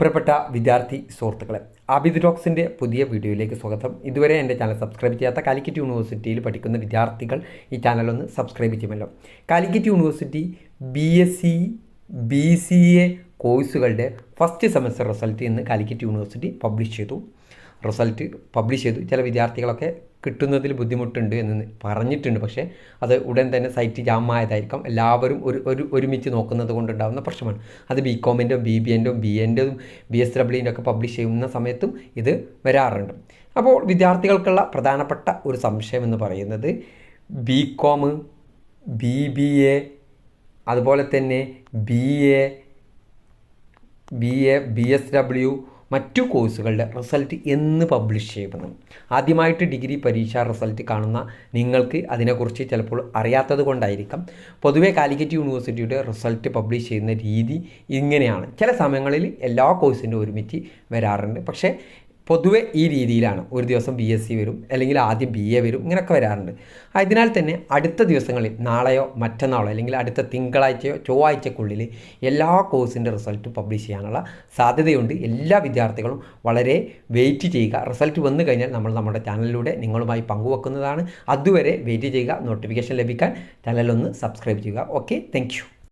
പ്രിയപ്പെട്ട വിദ്യാർത്ഥി സുഹൃത്തുക്കളെ ആബിദ് ടോക്സിന്റെ പുതിയ വീഡിയോയിലേക്ക് സ്വാഗതം. ഇതുവരെ എന്റെ ചാനൽ സബ്സ്ക്രൈബ് ചെയ്യാത്ത കാലിക്കറ്റ് യൂണിവേഴ്സിറ്റിയിൽ പഠിക്കുന്ന വിദ്യാർത്ഥികൾ ഈ ചാനലൊന്ന് സബ്സ്ക്രൈബ് ചെയ്യുമല്ലോ. Calicut university B S C B C A കോഴ്സുകളുടെ ഫസ്റ്റ് സെമസ്റ്റർ റിസൾട്ട് ഇന്ന് കാലിക്കറ്റ് യൂണിവേഴ്സിറ്റി പബ്ലിഷ് ചെയ്തു. റിസൾട്ട് പബ്ലിഷ് ചെയ്തു. ചില വിദ്യാർത്ഥികളൊക്കെ കിട്ടുന്നതിൽ ബുദ്ധിമുട്ടുണ്ട് എന്ന് പറഞ്ഞിട്ടുണ്ട്. പക്ഷേ അത് ഉടൻ തന്നെ സൈറ്റ് ജാമായതായിരിക്കാം എല്ലാവരും ഒരു ഒരു ഒരുമിച്ച് നോക്കുന്നത് കൊണ്ടുണ്ടാകുന്ന പ്രശ്നമാണ്. അത് ബി കോമിന്റെയും ബി ബി എന്റെയും ബി എന്റെ ബി എസ് ഡബ്ല്യുവിന്റെ ഒക്കെ പബ്ലിഷ് ചെയ്യുന്ന സമയത്തും ഇത് വരാറുണ്ട്. അപ്പോൾ വിദ്യാർത്ഥികൾക്കുള്ള പ്രധാനപ്പെട്ട ഒരു സംശയം എന്ന് പറയുന്നത് B com B B A അതുപോലെ തന്നെ B A B A B S W മറ്റു കോഴ്സുകളുടെ റിസൾട്ട് എന്ന് പബ്ലിഷ് ചെയ്യുമെന്ന് ആദ്യമായിട്ട് ഡിഗ്രി പരീക്ഷാ റിസൾട്ട് കാണുന്ന നിങ്ങൾക്ക് അതിനെക്കുറിച്ച് ചിലപ്പോൾ അറിയാത്തത് കൊണ്ടായിരിക്കാം. പൊതുവെ കാലിക്കറ്റ് യൂണിവേഴ്സിറ്റിയുടെ റിസൾട്ട് പബ്ലിഷ് ചെയ്യുന്ന രീതി ഇങ്ങനെയാണ്. ചില സമയങ്ങളിൽ എല്ലാ കോഴ്സിന്റെ ഒരുമിച്ച് വരാറുണ്ട്. പക്ഷേ പൊതുവെ ഈ രീതിയിലാണ് ഒരു ദിവസം ബി എസ് സി വരും അല്ലെങ്കിൽ ആദ്യം ബി എ വരും ഇങ്ങനെയൊക്കെ വരാറുണ്ട്. അതിനാൽ തന്നെ അടുത്ത ദിവസങ്ങളിൽ നാളെയോ മറ്റന്നാളോ അല്ലെങ്കിൽ അടുത്ത തിങ്കളാഴ്ചയോ ചൊവ്വാഴ്ചക്കുള്ളിൽ എല്ലാ കോഴ്സിന്റെ റിസൾട്ട് പബ്ലിഷ് ചെയ്യാനുള്ള സാധ്യതയുണ്ട്. എല്ലാ വിദ്യാർത്ഥികളും വളരെ വെയിറ്റ് ചെയ്യുക. റിസൾട്ട് വന്നു കഴിഞ്ഞാൽ നമ്മൾ നമ്മുടെ ചാനലിലൂടെ നിങ്ങളുമായി പങ്കുവെക്കുന്നതാണ്. അതുവരെ വെയിറ്റ് ചെയ്യുക നോട്ടിഫിക്കേഷൻ ലഭിക്കാൻ ചാനലൊന്ന് സബ്സ്ക്രൈബ് ചെയ്യുക. Okay thank